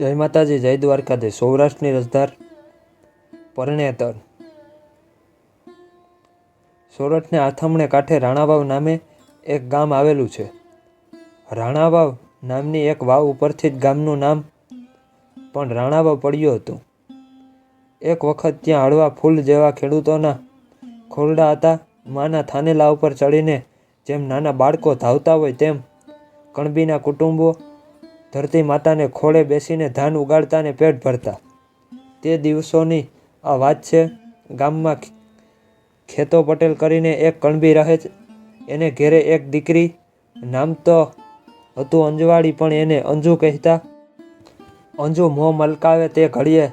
જય માતાજી, જય દ્વારકાધીશ. સૌરાષ્ટ્રની રસધાર પરણેતર. સોરઠને આથમણે કાંઠે રાણાવાવ નામે એક ગામ આવેલું છે. રાણાવાવ નામની એક વાવ ઉપરથી જ ગામનું નામ પણ રાણાવાવ પડ્યું હતું. એક વખત ત્યાં હળવા ફૂલ જેવા ખેડૂતોના ખોરડા હતા. માના થાનેલા ઉપર ચડીને જેમ નાના બાળકો ધાવતા હોય તેમ કણબીના કુટુંબો ધરતી માતાને ખોળે બેસીને ધાન ઉગાડતા અને પેટ ભરતા. તે દિવસોની આ વાત છે, ગામમાં ખેતો પટેલ કરીને એક કણબી રહે છે. એને ઘેરે એક દીકરી નામ તો હતું અંજવાળી, પણ એને અંજુ કહેતા. અંજુ મોં મલકાવે તે ઘડીએ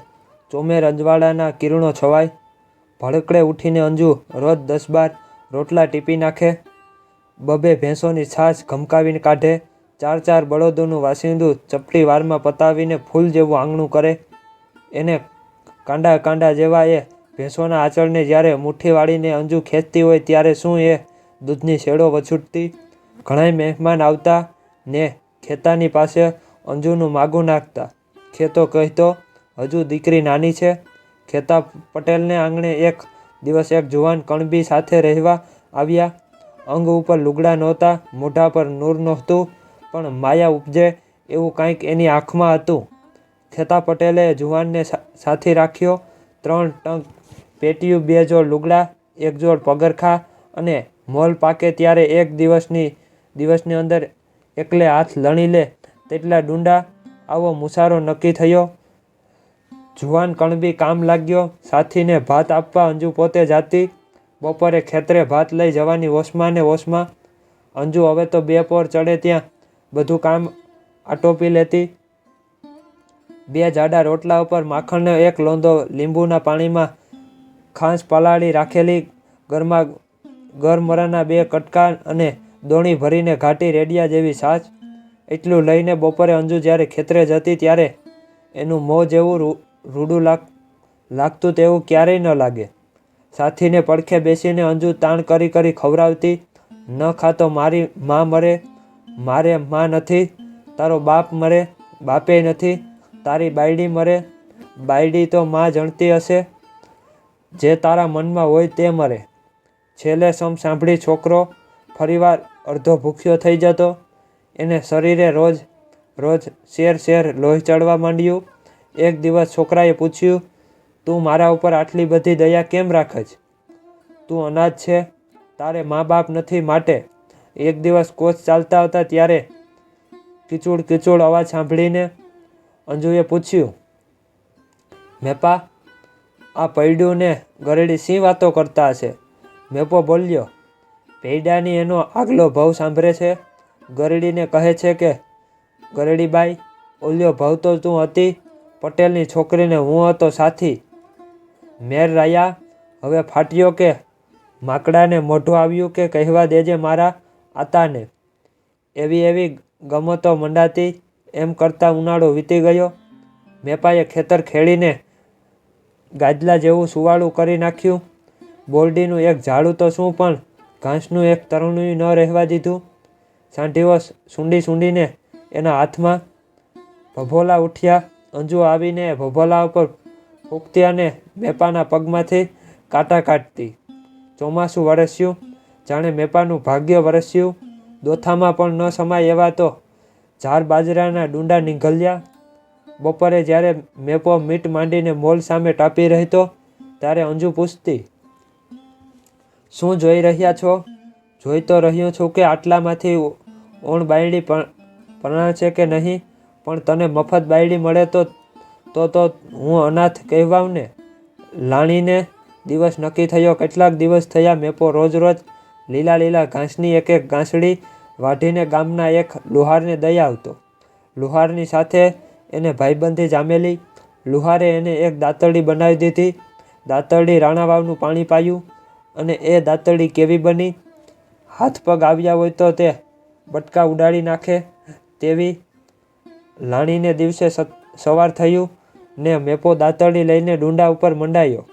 ચોમેર અંજવાળાના કિરણો છવાય. ભડકડે ઉઠીને અંજુ રોજ દસ બાર રોટલા ટીપી નાખે. બબે ભેંસોની છાશ ઘમકાવીને કાઢે. ચાર ચાર બળદોનું વાસિંદું ચપટી વારમાં પતાવીને ફૂલ જેવું આંગણું કરે. એને કાંડા કાંડા જેવા એ ભેંસોના આંચળને જ્યારે મુઠ્ઠી વાળીને અંજુ ખેંચતી હોય ત્યારે શું એ દૂધની શેડો વછૂટતી? ઘણાય મહેમાન આવતા ને ખેતાની પાસે અંજુનું માગું નાખતા. ખેતો કહેતો, હજુ દીકરી નાની છે. ખેતા પટેલને આંગણે એક દિવસ એક જુવાન કણબી સાથે રહેવા આવ્યા. અંગ ઉપર લુગડા નહોતા, મોઢા પર નૂર નહોતું. પણ માયા ઉપજે એવું કાંઈક એની આંખમાં હતું. ખેતા પટેલે જુવાનને સાથી રાખ્યો. ત્રણ ટંક પેટીયું, બે જોડ લુગડા, એક જોડ પગરખા અને મોલ પાકે ત્યારે એક દિવસની દિવસની અંદર એકલે હાથ લણી લે તેટલા ડુંડા આવો મુસારો નક્કી થયો. જુવાન કણબી કામ લાગ્યો. સાથીને ભાત આપવા અંજુ પોતે જાતી. બપોરે ખેતરે ભાત લઈ જવાની વોશમાં ને વોશમાં અંજુ હવે તો બે પોર ચડે ત્યાં. બધું કામ આટોપી લેતી. બે જાડા રોટલા ઉપર માખણનો એક લોંધો લીંબુના પાણીમાં ખાંસ પલાળી રાખેલી ગરમા ગરમરાના બે કટકા અને દોણી ભરીને ઘાટી રેડિયા જેવી સાચ એટલું લઈને બપોરે અંજુ જ્યારે ખેતરે જતી ત્યારે એનું મોં જેવું રૂડું લાગ, લાગતું તેવું ક્યારેય ન લાગે. સાથીને પડખે બેસીને અંજુ તાણ કરી કરી ખવડાવતી, ન ખાતો મારી મા મરે મારે માં નથી, તારો બાપ મરે, બાપે નથી, તારી બાયડી મરે, બાયડી તો માં જણતી હશે, જે તારા મનમાં હોય તે મરે. છેલ્લે સમ સાંભળી છોકરો ફરીવાર અડધો ભૂખ્યો થઈ જતો, એને શરીરે રોજ રોજ શેર શેર લોહી ચડવા માંડ્યું. એક દિવસ છોકરાએ પૂછ્યું, તું મારા ઉપર આટલી બધી દયા કેમ રાખે છે? તું અનાજ છે, તારે મા બાપ નથી માટે એક દિવસ કોચ ચાલતા હતા ત્યારે કિચોડ કિચોડ અવાજ સાંભળીને અંજુએ પૂછ્યું, મેપા, આ પૈડું ને ગરડી શી વાતો કરતા હશે? મેપો બોલ્યો, પૈડાની એનો આગલો ભાવ સાંભળે છે. ગરડીને કહે છે કે, ગરડીબાઈ, ઓલ્યો ભાવ તો તું હતી, પટેલની છોકરીને હું હતો સાથી. મેર રાયા, હવે ફાટ્યો કે, માકડાને મોઢું આવ્યું કે કહેવા દેજે મારા આતાને. એવી એવી ગમતો મંડાતી એમ કરતાં ઉનાળો વીતી ગયો. મેપાએ ખેતર ખેડીને ગાજલા જેવું સુવાળું કરી નાખ્યું. બોરડીનું એક ઝાડું તો શું પણ ઘાસનું એક તરણું ન રહેવા દીધું. સાંઢીઓ સૂંડી સૂંડીને એના હાથમાં ભભોલા ઉઠ્યા. અંજુ આવીને ભભોલા ઉપર ફૂંકતી અને મેપાના પગમાંથી કાંટા કાઢતી. ચોમાસું વરસ્યું. જાણે મેપાનું ભાગ્ય વરસ્યું. દોથામાં પણ ન સમાય એવા તો ઝાર બાજરાના ડુંડા નીકળ્યા બપોરે જ્યારે મેપો મીટ માંડીને મોલ સામે ટાપી રહેતો, ત્યારે અંજુ પૂછતી, શું જોઈ રહ્યા છો? જોઈ તો રહ્યો છું કે આટલામાંથી ઓણ બાયડી પણ પરણા છે કે નહીં? પણ તને મફત બાયડી મળે તો તો તો હું અનાથ કહેવાઉં ને લાણીને દિવસ નક્કી થયો. કેટલાક દિવસ થયા મેપો રોજ રોજ લીલા લીલા ઘાસની એક એક ઘાસડી વાઢીને ગામના એક લુહારને દઈ આવતો. લુહારની સાથે એને ભાઈબંધી જામેલી. લુહારે એને એક દાંતરડી બનાવી દીધી. દાંતરડી રાણાવાવનું પાણી પાયું અને એ દાંતરડી કેવી બની? હાથ પગ આવ્યા હોય તો તે બટકા ઉડાડી નાખે તેવી લાણીને દિવસે સવાર થયું ને મેપો દાંતરડી લઈને ડુંડા ઉપર મંડાયો.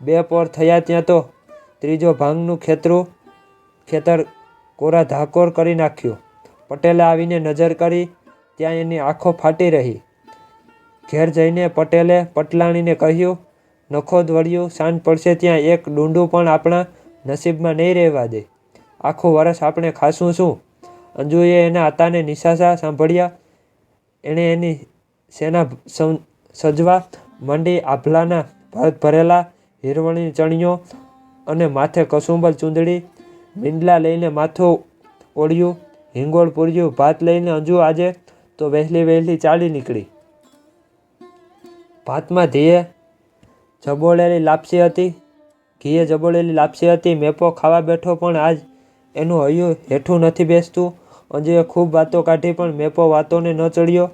બે પોર થયા ત્યાં તો ત્રીજો ભાંગનું ખેતરું ખેતર કોરા ધાકોર કરી નાખ્યું. પટેલે આવીને નજર કરી, ત્યાં એની આંખો ફાટી રહી. ઘેર જઈને પટેલે પટલાણીને કહ્યું, નખો વળ્યું સાંજ પડશે ત્યાં એક ડુંડું પણ આપણા નસીબમાં નહીં રહેવા દે. આખું વરસ આપણે ખાશું શું? અંજુએ એના આતાને નિશાસા સાંભળ્યા. એણે એની સેના સજવા મંડી આભલાના ભરત ભરેલા હિરવણી ચણિયો અને માથે કસુંબલ ચૂંદડી મીંડલા લઈને માથું ઓળ્યું, હિંગોળ પૂર્યું, ભાત લઈને અંજુ આજે તો વહેલી વહેલી ચાલી નીકળી. ભાતમાં ધીએ જબોળેલી લાપસી હતી. ઘીએ જબોળેલી લાપસી હતી. મેપો ખાવા બેઠો પણ આજ એનું હૈયું હેઠું નથી બેસતું. અંજુએ ખૂબ વાતો કાઢી પણ મેપો વાતોને ન ચડ્યો.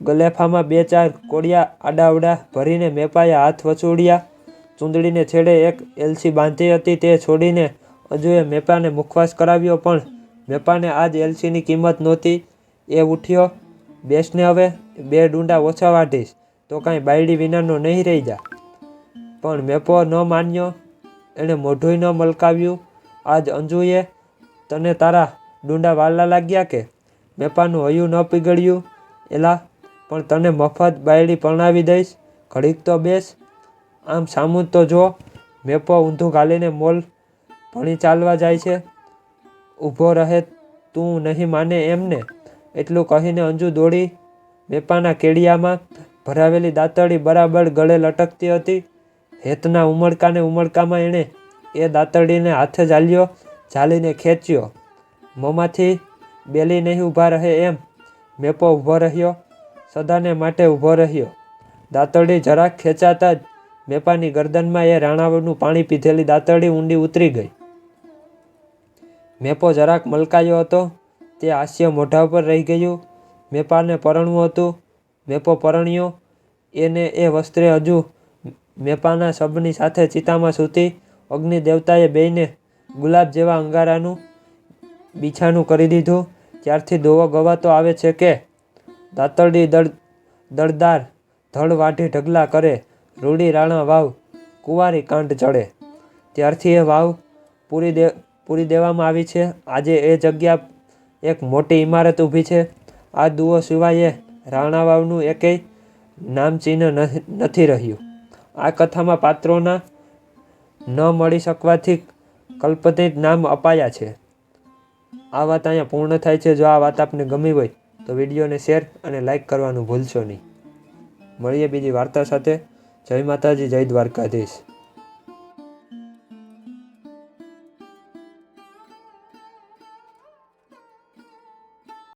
ગલેફામાં બે ચાર કોડિયા આડાવડા ભરીને મેપાએ હાથ વચોડ્યા ચૂંદડીને છેડે એક એલસી બાંધી હતી. તે છોડીને અંજુએ મેપાને મુખવાસ કરાવ્યો પણ મેપાને આજ એલસીની કિંમત નહોતી. એ ઉઠ્યો, બેસને હવે, બે ડુંડા ઓછા વાઢીશ, તો કાંઈ બાયડી વિનાનો નહીં રહી જા. પણ મેપો ન માન્યો, એણે મોઢુંય ન મલકાવ્યું. આજ અંજુએ તને તારા ડુંડા વાલા લાગ્યા કે? મેપાનું હયું ન પીગળ્યું. એલા, પણ તને મફત બાયડી પરણાવી દઈશ, ઘડીક તો બેસ. આમ સામું તો જો. મેપો ઊંધું ઘાલીને મોલ ભણી ચાલવા જાય છે. ઊભો રહે તું નહીં માને એમને. એટલું કહીને અંજુ દોડી મેપાના કેડિયામાં ભરાવેલી દાંતળી બરાબર ગળે લટકતી હતી. હેતના ઉમળકાને ઉમળકામાં એણે એ દાંતળીને હાથે ઝાલ્યો, ઝાલીને ખેંચ્યો. મોંમાંથી બેલી નહીં ઊભા રહે એમ મેપો ઊભો રહ્યો, સદાને માટે ઊભો રહ્યો. દાંતળી જરાક ખેંચાતા જ મેપાની ગરદનમાં એ રાણાવળનું પાણી પીધેલી દાંતળી ઊંડી ઉતરી ગઈ. મેપો જરાક મલકાયો હતો. તે હાસ્ય મોઢા ઉપર રહી ગયું. મેપાને પરણવું હતું. મેપો પરણ્યો. એને એ વસ્ત્રે હજુ મેપાના શબની સાથે ચિતામાં સૂતી. અગ્નિ દેવતાએ બેને ગુલાબ જેવા અંગારાનું બીછાનું કરી દીધું. ત્યારથી દોવો ગવાતો આવે છે કે દાતરડી દળ, દળદાર ધડ વાઢી ઢગલા કરે. રૂડી રાણા વાવ કુંવારી કાંડ ચડે ત્યારથી એ વાવ પૂરી દે પૂરી દેવામાં આવી છે. આજે એ જગ્યા એક મોટી ઇમારત ઊભી છે. આ દુઓ સિવાય રાણાવાવનું એકેય નામચિહ્ન ચિહ્ન નથી રહ્યું. આ કથામાં પાત્રોના ન મળી શકવાથી કલ્પતિત નામ અપાયા છે. આ વાત અહીંયા પૂર્ણ થાય છે. જો આ વાત આપને ગમી હોય તો વિડીયોને શેર અને લાઇક કરવાનું ભૂલશો નહીં. મળીએ બીજી વાર્તા સાથે. જય માતાજી, જય દ્વારકાધીશ.